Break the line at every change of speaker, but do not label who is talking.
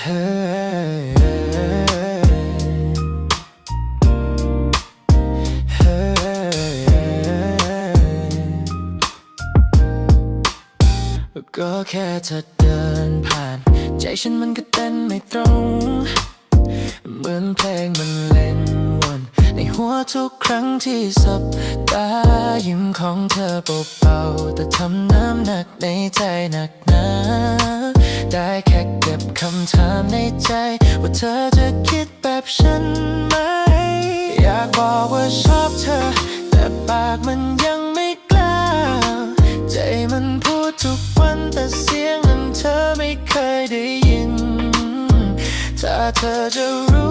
ก็แค่เธอเดินผ่าน ใจฉันมันก็เต้นไม่ตรง เหมือนเพลงมันเล่นวน ในหัวทุกครั้งที่สบตายิ้มของเธอเบาๆแต่ทำน้ำหนักในใจหนักหนา ได้แค่เก็บคำถามในใจ ว่าเธอจะคิดแบบฉันไหม อยากบอกว่าชอบเธอ แต่ปากมันยังไม่กล้า ใจมันพูดทุกวันแต่เสียงนั้นเธอไม่เคยได้ยิน ถ้าเธอจะรู้